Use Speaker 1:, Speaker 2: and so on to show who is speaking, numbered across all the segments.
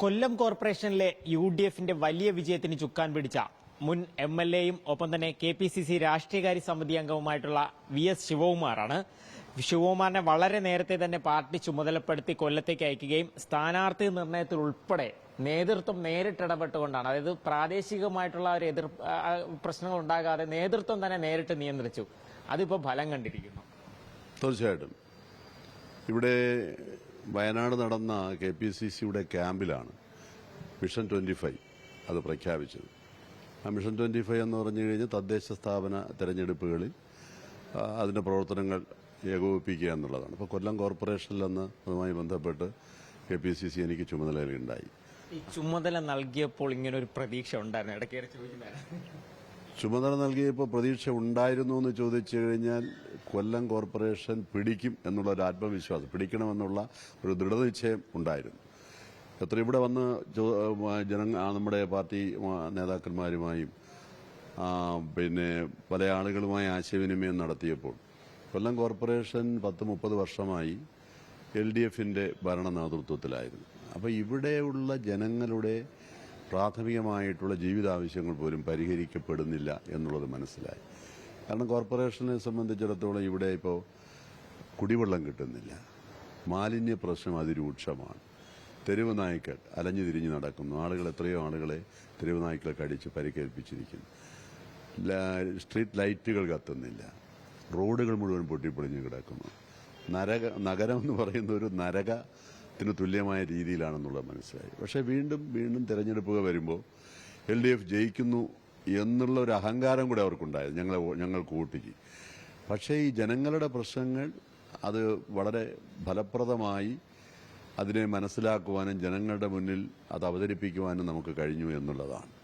Speaker 1: കൊല്ലം കോർപ്പറേഷനിലെ U D എഫിന്റെ വലിയ വിജയത്തിന് ചുക്കാൻ പിടിച്ച മുൻ എം എൽ എയും ഒപ്പം തന്നെ കെ പി സി സി രാഷ്ട്രീയകാര്യ സമിതി അംഗവുമായിട്ടുള്ള വി എസ് ശിവകുമാറാണ്. ശിവകുമാറിനെ വളരെ നേരത്തെ തന്നെ പാർട്ടി ചുമതലപ്പെടുത്തി കൊല്ലത്തേക്ക് അയക്കുകയും സ്ഥാനാർത്ഥി നിർണയത്തിൽ ഉൾപ്പെടെ നേതൃത്വം നേരിട്ടിടപെട്ടുകൊണ്ടാണ്. അതായത് പ്രാദേശികമായിട്ടുള്ള ഒരു എതിർ പ്രശ്നങ്ങൾ ഉണ്ടാകാതെ നേതൃത്വം തന്നെ നേരിട്ട് നിയന്ത്രിച്ചു. അതിപ്പോ ഫലം കണ്ടിരിക്കുന്നു.
Speaker 2: തീർച്ചയായിട്ടും. ഇവിടെ വയനാട് നടന്ന കെ പി സി സിയുടെ ക്യാമ്പിലാണ് മിഷൻ ട്വന്റി ഫൈവ് അത് പ്രഖ്യാപിച്ചത്. ആ മിഷൻ ട്വന്റി ഫൈവ് എന്ന് പറഞ്ഞു കഴിഞ്ഞാൽ തദ്ദേശ സ്ഥാപന തെരഞ്ഞെടുപ്പുകളിൽ അതിന്റെ അതിന്റെ പ്രവർത്തനങ്ങൾ ഏകോപിപ്പിക്കുക എന്നുള്ളതാണ്. അപ്പോൾ കൊല്ലം കോർപ്പറേഷനിൽ നിന്ന് അതുമായി ബന്ധപ്പെട്ട് കെ പി സി സി എനിക്ക് ചുമതലയുണ്ടായി.
Speaker 1: ഈ ചുമതല നൽകിയപ്പോൾ ഇങ്ങനെ ഒരു പ്രതീക്ഷ ഉണ്ടായിരുന്നു? ഇടയ്ക്കേറെ ചോദിക്കുന്നതാണ്
Speaker 2: ചുമതല നൽകിയപ്പോൾ പ്രതീക്ഷ ഉണ്ടായിരുന്നു എന്ന് ചോദിച്ചു കഴിഞ്ഞാൽ കൊല്ലം കോർപ്പറേഷൻ പിടിക്കും എന്നുള്ള ഒരു ആത്മവിശ്വാസം പിടിക്കണമെന്നുള്ള ഒരു ദൃഢനിശ്ചയം ഉണ്ടായിരുന്നു. എത്ര ഇവിടെ വന്ന് ജന നമ്മുടെ പാർട്ടി നേതാക്കന്മാരുമായും പിന്നെ പല ആളുകളുമായി ആശയവിനിമയം നടത്തിയപ്പോൾ കൊല്ലം കോർപ്പറേഷൻ പത്ത് മുപ്പത് വർഷമായി എൽ ഡി എഫിന്റെ ഭരണ നേതൃത്വത്തിലായിരുന്നു അപ്പോൾ ഇവിടെയുള്ള ജനങ്ങളുടെ പ്രാഥമികമായിട്ടുള്ള ജീവിതാവശ്യങ്ങൾ പോലും പരിഹരിക്കപ്പെടുന്നില്ല എന്നുള്ളത് മനസ്സിലായി. കാരണം കോർപ്പറേഷനെ സംബന്ധിച്ചിടത്തോളം ഇവിടെ ഇപ്പോൾ കുടിവെള്ളം കിട്ടുന്നില്ല. മാലിന്യ പ്രശ്നം അതിരൂക്ഷമാണ്. തെരുവ് നായ്ക്കൾ അലഞ്ഞു തിരിഞ്ഞ് നടക്കുന്നു. ആളുകൾ എത്രയോ ആളുകളെ തെരുവ് നായ്ക്കളെ കടിച്ച് പരിക്കേൽപ്പിച്ചിരിക്കുന്നു. സ്ട്രീറ്റ് ലൈറ്റുകൾ കത്തുന്നില്ല. റോഡുകൾ മുഴുവൻ പൊട്ടിപ്പൊളിഞ്ഞു കിടക്കുന്നു. നരക നഗരം എന്ന് പറയുന്ന ഒരു നരകത്തിന് തുല്യമായ രീതിയിലാണെന്നുള്ളത് മനസ്സിലായി. പക്ഷേ വീണ്ടും വീണ്ടും തെരഞ്ഞെടുപ്പുകൾ വരുമ്പോൾ എൽ ഡി എഫ് ജയിക്കുന്നു എന്നുള്ള ഒരു അഹങ്കാരം കൂടെ അവർക്കുണ്ടായത് ഞങ്ങൾ ഞങ്ങൾക്ക് വോട്ടിക്ക് പക്ഷേ ഈ ജനങ്ങളുടെ പ്രശ്നങ്ങൾ അത് വളരെ ഫലപ്രദമായി അതിനെ മനസ്സിലാക്കുവാനും ജനങ്ങളുടെ മുന്നിൽ അത് അവതരിപ്പിക്കുവാനും നമുക്ക് കഴിഞ്ഞു എന്നുള്ളതാണ്.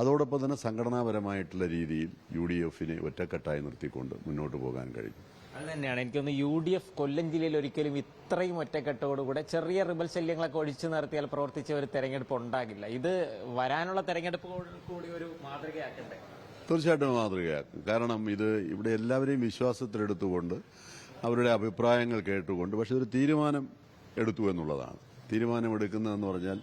Speaker 2: അതോടൊപ്പം തന്നെ സംഘടനാപരമായിട്ടുള്ള രീതിയിൽ യു ഡി എഫിനെ ഒറ്റക്കെട്ടായി നിർത്തിക്കൊണ്ട് മുന്നോട്ട് പോകാൻ കഴിഞ്ഞു
Speaker 1: അത് തന്നെയാണ്. എനിക്കൊന്ന് യു ഡി എഫ് കൊല്ലം ജില്ലയിൽ ഒരിക്കലും ഇത്രയും ഒറ്റക്കെട്ടോടുകൂടെ ചെറിയ റിബൽ ശല്യങ്ങളൊക്കെ ഒഴിച്ചു നിർത്തിയാൽ പ്രവർത്തിച്ച ഒരു തെരഞ്ഞെടുപ്പ് ഉണ്ടാകില്ല. ഇത് വരാനുള്ള തെരഞ്ഞെടുപ്പ് കൂടി ഒരു മാതൃകയാക്കണ്ടേ
Speaker 2: തീർച്ചയായിട്ടും മാതൃകയാക്കും. കാരണം ഇത് ഇവിടെ എല്ലാവരെയും വിശ്വാസത്തിലെടുത്തുകൊണ്ട് അവരുടെ അഭിപ്രായങ്ങൾ കേട്ടുകൊണ്ട് പക്ഷെ ഒരു തീരുമാനം എടുത്തു എന്നുള്ളതാണ്. തീരുമാനമെടുക്കുന്നതെന്ന് പറഞ്ഞാൽ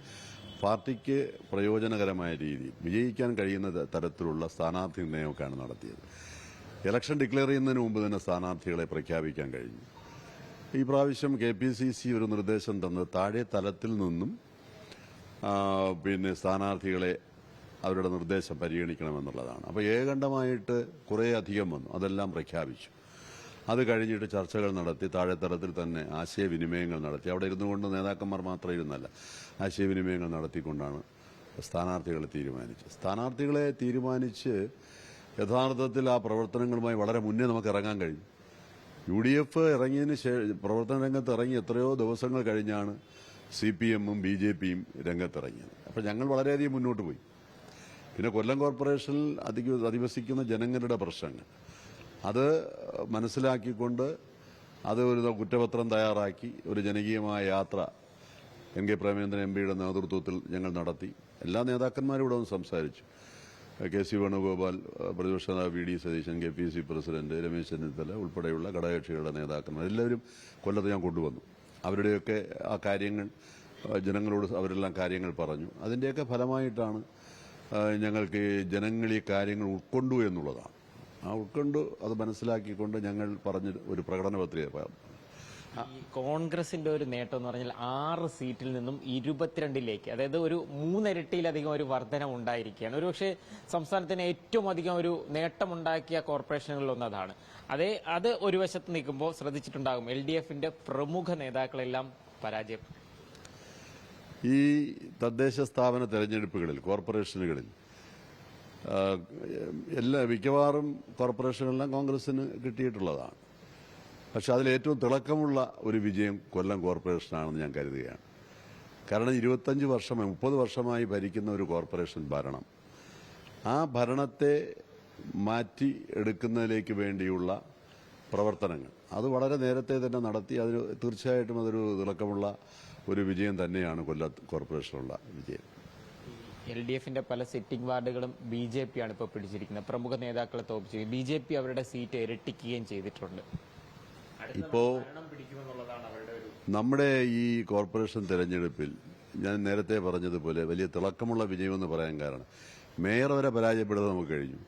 Speaker 2: പാർട്ടിക്ക് പ്രയോജനകരമായ രീതി വിജയിക്കാൻ കഴിയുന്ന തരത്തിലുള്ള സ്ഥാനാർത്ഥി നിർണയമൊക്കെയാണ് നടത്തിയത്. ഇലക്ഷൻ ഡിക്ലെയർ ചെയ്യുന്നതിന് മുമ്പ് തന്നെ സ്ഥാനാർത്ഥികളെ പ്രഖ്യാപിക്കാൻ കഴിഞ്ഞു. ഈ പ്രാവശ്യം കെ പി സി സി ഒരു നിർദ്ദേശം തന്നത് താഴെ തലത്തിൽ നിന്നും പിന്നെ സ്ഥാനാർത്ഥികളെ അവരുടെ നിർദ്ദേശം പരിഗണിക്കണമെന്നുള്ളതാണ്. അപ്പോൾ ഏകണ്ഠമായിട്ട് കുറേ അധികം വന്നു. അതെല്ലാം പ്രഖ്യാപിച്ചു. അത് കഴിഞ്ഞിട്ട് ചർച്ചകൾ നടത്തി താഴെത്തറത്തിൽ തന്നെ ആശയവിനിമയങ്ങൾ നടത്തി. അവിടെ ഇരുന്നു കൊണ്ട് നേതാക്കന്മാർ മാത്രം ഇരുന്നല്ല ആശയവിനിമയങ്ങൾ നടത്തിക്കൊണ്ടാണ് സ്ഥാനാർത്ഥികളെ തീരുമാനിച്ചത്. സ്ഥാനാർത്ഥികളെ തീരുമാനിച്ച് യഥാർത്ഥത്തിൽ ആ പ്രവർത്തനങ്ങളുമായി വളരെ മുന്നേ നമുക്ക് ഇറങ്ങാൻ കഴിഞ്ഞു. യു ഡി എഫ് ഇറങ്ങിയതിന് ശേഷം പ്രവർത്തന രംഗത്ത് ഇറങ്ങി എത്രയോ ദിവസങ്ങൾ കഴിഞ്ഞാണ് സി പി എമ്മും ബി ജെ പിയും രംഗത്തിറങ്ങിയത്. അപ്പം ഞങ്ങൾ വളരെയധികം മുന്നോട്ട് പോയി. പിന്നെ കൊല്ലം കോർപ്പറേഷനിൽ അധിവസിക്കുന്ന ജനങ്ങളുടെ പ്രശ്നങ്ങൾ. അത് മനസ്സിലാക്കിക്കൊണ്ട് അത് ഒരു കുറ്റപത്രം തയ്യാറാക്കി ഒരു ജനകീയമായ യാത്ര എൻ കെ പ്രേമേന്ദ്രൻ എം പിയുടെ നേതൃത്വത്തിൽ ഞങ്ങൾ നടത്തി. എല്ലാ നേതാക്കന്മാരും ഇവിടെ വന്ന് സംസാരിച്ചു. കെ സി വേണുഗോപാൽ പ്രതിപക്ഷ നേതാവ് V D Satheesan K P C president Ramesh Chennithala ഉൾപ്പെടെയുള്ള ഘടകകക്ഷികളുടെ നേതാക്കന്മാർ. എല്ലാവരും കൊല്ലത്ത് ഞാൻ കൊണ്ടുവന്നു. അവരുടെയൊക്കെ ആ കാര്യങ്ങൾ ജനങ്ങളോട് അവരെല്ലാം കാര്യങ്ങൾ പറഞ്ഞു. അതിന്റെയൊക്കെ ഫലമായിട്ടാണ് ഞങ്ങൾക്ക് ജനങ്ങൾ ഈ കാര്യങ്ങൾ ഉൾക്കൊണ്ടു എന്നുള്ളതാണ്. ഉൾക്കൊണ്ട് അത് മനസ്സിലാക്കിക്കൊണ്ട് ഞങ്ങൾ പറഞ്ഞ ഒരു പ്രകടന പത്രിക
Speaker 1: കോൺഗ്രസിന്റെ ഒരു നേട്ടം എന്ന് പറഞ്ഞാൽ ആറ് സീറ്റിൽ നിന്നും ഇരുപത്തിരണ്ടിലേക്ക് അതായത് ഒരു മൂന്നിരട്ടിയിലധികം ഒരു വർധന ഉണ്ടായിരിക്കുകയാണ്. ഒരു പക്ഷേ സംസ്ഥാനത്തിന് ഏറ്റവും അധികം ഒരു നേട്ടമുണ്ടാക്കിയ കോർപ്പറേഷനുകളിൽ ഒന്നതാണ്. അതേ അത് ഒരു വശത്ത് നിൽക്കുമ്പോൾ ശ്രദ്ധിച്ചിട്ടുണ്ടാകും എൽ ഡി എഫിന്റെ പ്രമുഖ നേതാക്കളെല്ലാം പരാജയപ്പെട്ടു.
Speaker 2: ഈ തദ്ദേശ സ്ഥാപന തെരഞ്ഞെടുപ്പുകളിൽ കോർപ്പറേഷനുകളിൽ എല്ലാ മിക്കവാറും കോർപ്പറേഷനെല്ലാം കോൺഗ്രസിന് കിട്ടിയിട്ടുള്ളതാണ്. പക്ഷെ അതിലേറ്റവും തിളക്കമുള്ള ഒരു വിജയം കൊല്ലം കോർപ്പറേഷനാണെന്ന് ഞാൻ കരുതുകയാണ്. കാരണം ഇരുപത്തഞ്ച് വർഷമായി മുപ്പത് വർഷമായി ഭരിക്കുന്ന ഒരു കോർപ്പറേഷൻ ഭരണം ആ ഭരണത്തെ മാറ്റി എടുക്കുന്നതിലേക്ക് വേണ്ടിയുള്ള പ്രവർത്തനങ്ങൾ അത് വളരെ നേരത്തെ തന്നെ നടത്തി അതിന് തീർച്ചയായിട്ടും അതൊരു തിളക്കമുള്ള ഒരു വിജയം തന്നെയാണ് കൊല്ലം കോർപ്പറേഷനുള്ള വിജയം.
Speaker 1: എൽ ഡി എഫിന്റെ പല സിറ്റിംഗ് വാർഡുകളും ബി ജെ പി ആണ് ഇപ്പോൾ പിടിച്ചിരിക്കുന്നത്. പ്രമുഖ നേതാക്കളെ തോപ്പിച്ചു ബി ജെ പി അവരുടെ സീറ്റ് ഇരട്ടിക്കുകയും ചെയ്തിട്ടുണ്ട്.
Speaker 2: ഇപ്പോ നമ്മുടെ ഈ കോർപ്പറേഷൻ തെരഞ്ഞെടുപ്പിൽ ഞാൻ നേരത്തെ പറഞ്ഞതുപോലെ വലിയ തിളക്കമുള്ള വിജയമെന്ന് പറയാൻ കാരണം മേയർ വരെ പരാജയപ്പെടുത്താൻ നമുക്ക് കഴിഞ്ഞു.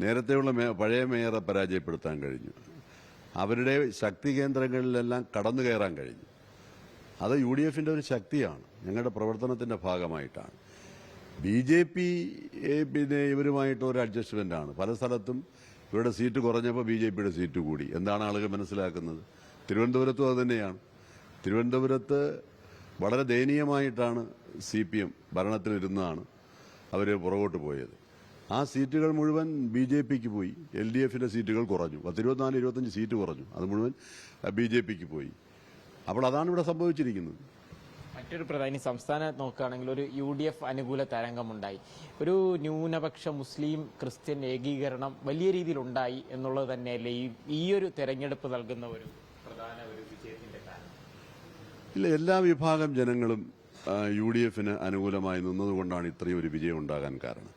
Speaker 2: നേരത്തെയുള്ള പഴയ മേയറെ പരാജയപ്പെടുത്താൻ കഴിഞ്ഞു. അവരുടെ ശക്തി കേന്ദ്രങ്ങളിലെല്ലാം കടന്നു കയറാൻ കഴിഞ്ഞു. അത് യു ഡി എഫിന്റെ ഒരു ശക്തിയാണ്. ഞങ്ങളുടെ പ്രവർത്തനത്തിന്റെ ഭാഗമായിട്ടാണ്. ബി ജെ പി പിന്നെ ഇവരുമായിട്ട് ഒരു അഡ്ജസ്റ്റ്മെന്റ് ആണ്. പല സ്ഥലത്തും ഇവരുടെ സീറ്റ് കുറഞ്ഞപ്പോൾ ബി ജെ പിയുടെ സീറ്റ് കൂടി. എന്താണ് ആളുകൾ മനസ്സിലാക്കുന്നത്? തിരുവനന്തപുരത്തും അത് തന്നെയാണ്. തിരുവനന്തപുരത്ത് വളരെ ദയനീയമായിട്ടാണ് സി പി എം ഭരണത്തിലിരുന്നതാണ് അവർ പുറകോട്ട് പോയത്. ആ സീറ്റുകൾ മുഴുവൻ ബി ജെ പിക്ക് പോയി. എൽ ഡി എഫിന്റെ സീറ്റുകൾ കുറഞ്ഞു. പത്തിരുപത്തിനാല് ഇരുപത്തഞ്ച് സീറ്റ് കുറഞ്ഞു. അത് മുഴുവൻ ബി ജെ പിക്ക് പോയി. അപ്പോൾ അതാണ് ഇവിടെ സംഭവിച്ചിരിക്കുന്നത്.
Speaker 1: മറ്റൊരു പ്രധാന സംസ്ഥാനം നോക്കുകയാണെങ്കിൽ ഒരു യു ഡി എഫ് അനുകൂല തരംഗമുണ്ടായി. ഒരു ന്യൂനപക്ഷ മുസ്ലിം ക്രിസ്ത്യൻ ഏകീകരണം വലിയ രീതിയിൽ ഉണ്ടായി എന്നുള്ളത് തന്നെയല്ലേ ഈ ഈ ഒരു തെരഞ്ഞെടുപ്പ് നൽകുന്ന ഒരു പ്രധാന ഒരു വിജയത്തിന്റെ കാരണം?
Speaker 2: ഇല്ല എല്ലാ വിഭാഗം ജനങ്ങളും യു ഡി എഫിന് അനുകൂലമായി നിന്നതുകൊണ്ടാണ് ഇത്രയും ഒരു വിജയം ഉണ്ടാകാൻ കാരണം.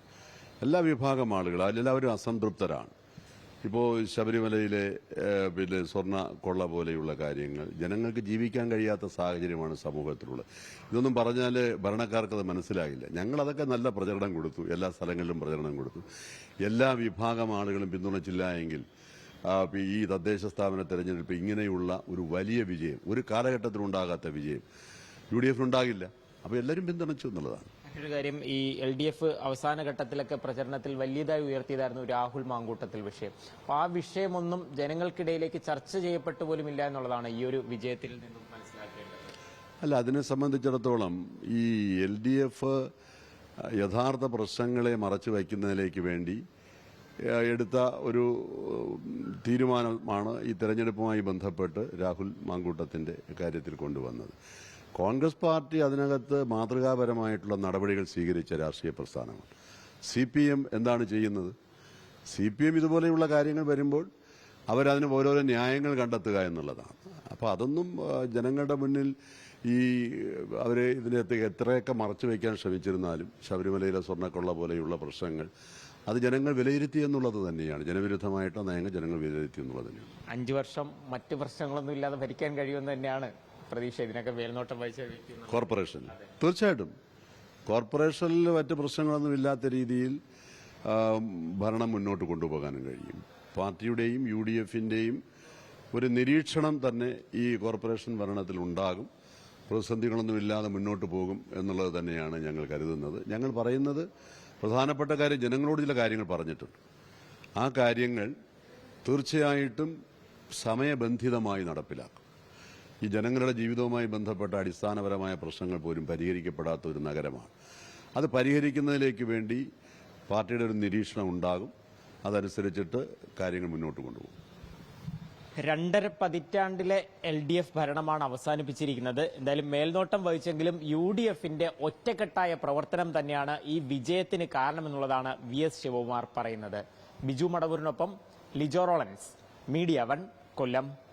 Speaker 2: എല്ലാ വിഭാഗം ആളുകൾ അതിലെല്ലാവരും അസംതൃപ്തരാണ്. ഇപ്പോൾ ശബരിമലയിലെ പിന്നെ സ്വർണ കൊള്ള പോലെയുള്ള കാര്യങ്ങൾ ജനങ്ങൾക്ക് ജീവിക്കാൻ കഴിയാത്ത സാഹചര്യമാണ് സമൂഹത്തിലുള്ളത്. ഇതൊന്നും പറഞ്ഞാൽ ഭരണക്കാർക്ക് അത് മനസ്സിലാകില്ല ഞങ്ങളതൊക്കെ നല്ല പ്രചരണം കൊടുത്തു. എല്ലാ സ്ഥലങ്ങളിലും പ്രചരണം കൊടുത്തു. എല്ലാ വിഭാഗം ആളുകളും പിന്തുണച്ചില്ല എങ്കിൽ ഈ തദ്ദേശ സ്ഥാപന തെരഞ്ഞെടുപ്പ് ഇങ്ങനെയുള്ള ഒരു വലിയ വിജയം ഒരു കാലഘട്ടത്തിലുണ്ടാകാത്ത വിജയം യു ഡി എഫിനുണ്ടാകില്ല. അപ്പോൾ എല്ലാവരും പിന്തുണച്ചു എന്നുള്ളതാണ്.
Speaker 1: മറ്റൊരു കാര്യം ഈ എൽ ഡി എഫ് അവസാന ഘട്ടത്തിലൊക്കെ പ്രചരണത്തിൽ വലിയതായി ഉയർത്തിയതായിരുന്നു രാഹുൽ മാങ്കൂട്ടത്തിൽ വിഷയം. അപ്പൊ ആ വിഷയമൊന്നും ജനങ്ങൾക്കിടയിലേക്ക് ചർച്ച ചെയ്യപ്പെട്ടു പോലും ഇല്ല എന്നുള്ളതാണ് ഈ ഒരു വിജയത്തിൽ നിന്നും മനസ്സിലാക്കേണ്ടത്.
Speaker 2: അല്ല അതിനെ സംബന്ധിച്ചിടത്തോളം ഈ എൽ ഡി എഫ് യഥാർത്ഥ പ്രശ്നങ്ങളെ മറച്ചു വയ്ക്കുന്നതിലേക്ക് വേണ്ടി എടുത്ത ഒരു തീരുമാനമാണ് ഈ തെരഞ്ഞെടുപ്പുമായി ബന്ധപ്പെട്ട് രാഹുൽ മാങ്കൂട്ടത്തിന്റെ കാര്യത്തിൽ കൊണ്ടുവന്നത്. കോൺഗ്രസ് പാർട്ടി അതിനകത്ത് മാതൃകാപരമായിട്ടുള്ള നടപടികൾ സ്വീകരിച്ച രാഷ്ട്രീയ പ്രസ്ഥാനമാണ്. സി പി എം എന്താണ് ചെയ്യുന്നത്? സി പി എം ഇതുപോലെയുള്ള കാര്യങ്ങൾ വരുമ്പോൾ അവരതിന് ഓരോരോ ന്യായങ്ങൾ കണ്ടെത്തുക എന്നുള്ളതാണ്. അപ്പോൾ അതൊന്നും ജനങ്ങളുടെ മുന്നിൽ ഈ അവരെ ഇതിനകത്ത് എത്രയൊക്കെ മറച്ചു വയ്ക്കാൻ ശ്രമിച്ചിരുന്നാലും ശബരിമലയിലെ സ്വർണക്കൊള്ള പോലെയുള്ള പ്രശ്നങ്ങൾ അത് ജനങ്ങൾ വിലയിരുത്തി എന്നുള്ളത് തന്നെയാണ്. ജനവിരുദ്ധമായിട്ട് നയങ്ങൾ ജനങ്ങൾ വിലയിരുത്തി എന്നുള്ളത് തന്നെയാണ്.
Speaker 1: അഞ്ചു വർഷം മറ്റ് പ്രശ്നങ്ങളൊന്നും ഇല്ലാതെ ഭരിക്കാൻ കഴിയുമെന്ന് തന്നെയാണ് പ്രതീക്ഷ ഇതിനൊക്കെ മേൽനോട്ടം വഹിച്ച വ്യക്തി
Speaker 2: കോർപ്പറേഷൻ. തീർച്ചയായിട്ടും. കോർപ്പറേഷനിൽ മറ്റ് പ്രശ്നങ്ങളൊന്നും ഇല്ലാത്ത രീതിയിൽ ഭരണം മുന്നോട്ട് കൊണ്ടുപോകാനും കഴിയും. പാർട്ടിയുടെയും യു ഡി എഫിന്റെയും ഒരു നിരീക്ഷണം തന്നെ ഈ കോർപ്പറേഷൻ ഭരണത്തിൽ ഉണ്ടാകും. പ്രതിസന്ധികളൊന്നും ഇല്ലാതെ മുന്നോട്ട് പോകും എന്നുള്ളത് തന്നെയാണ് ഞങ്ങൾ കരുതുന്നത്. ഞങ്ങൾ പറയുന്നത് പ്രധാനപ്പെട്ട കാര്യം ജനങ്ങളോട് ചില കാര്യങ്ങൾ പറഞ്ഞിട്ടുണ്ട്. ആ കാര്യങ്ങൾ തീർച്ചയായിട്ടും സമയബന്ധിതമായി നടപ്പിലാക്കും. ഈ ജനങ്ങളുടെ ജീവിതവുമായി ബന്ധപ്പെട്ട അടിസ്ഥാനപരമായ പ്രശ്നങ്ങൾ പോലും പരിഹരിക്കപ്പെടാത്ത ഒരു നഗരമാണ്. അത് പരിഹരിക്കുന്നതിലേക്ക് വേണ്ടി പാർട്ടിയുടെ ഒരു നിരീക്ഷണം ഉണ്ടാകും. അതനുസരിച്ചിട്ട് കാര്യങ്ങൾ മുന്നോട്ട് കൊണ്ടുപോകും.
Speaker 1: രണ്ടര പതിറ്റാണ്ടിലെ എൽ ഡി എഫ് ഭരണമാണ് അവസാനിപ്പിച്ചിരിക്കുന്നത്. എന്തായാലും മേൽനോട്ടം വഹിച്ചെങ്കിലും യു ഡി എഫിന്റെ ഒറ്റക്കെട്ടായ പ്രവർത്തനം തന്നെയാണ് ഈ വിജയത്തിന് കാരണമെന്നുള്ളതാണ് വി എസ് ശിവകുമാർ പറയുന്നത്. ബിജു മടവൂരിനൊപ്പം ലിജോ റോളൻസ് മീഡിയ വൺ കൊല്ലം.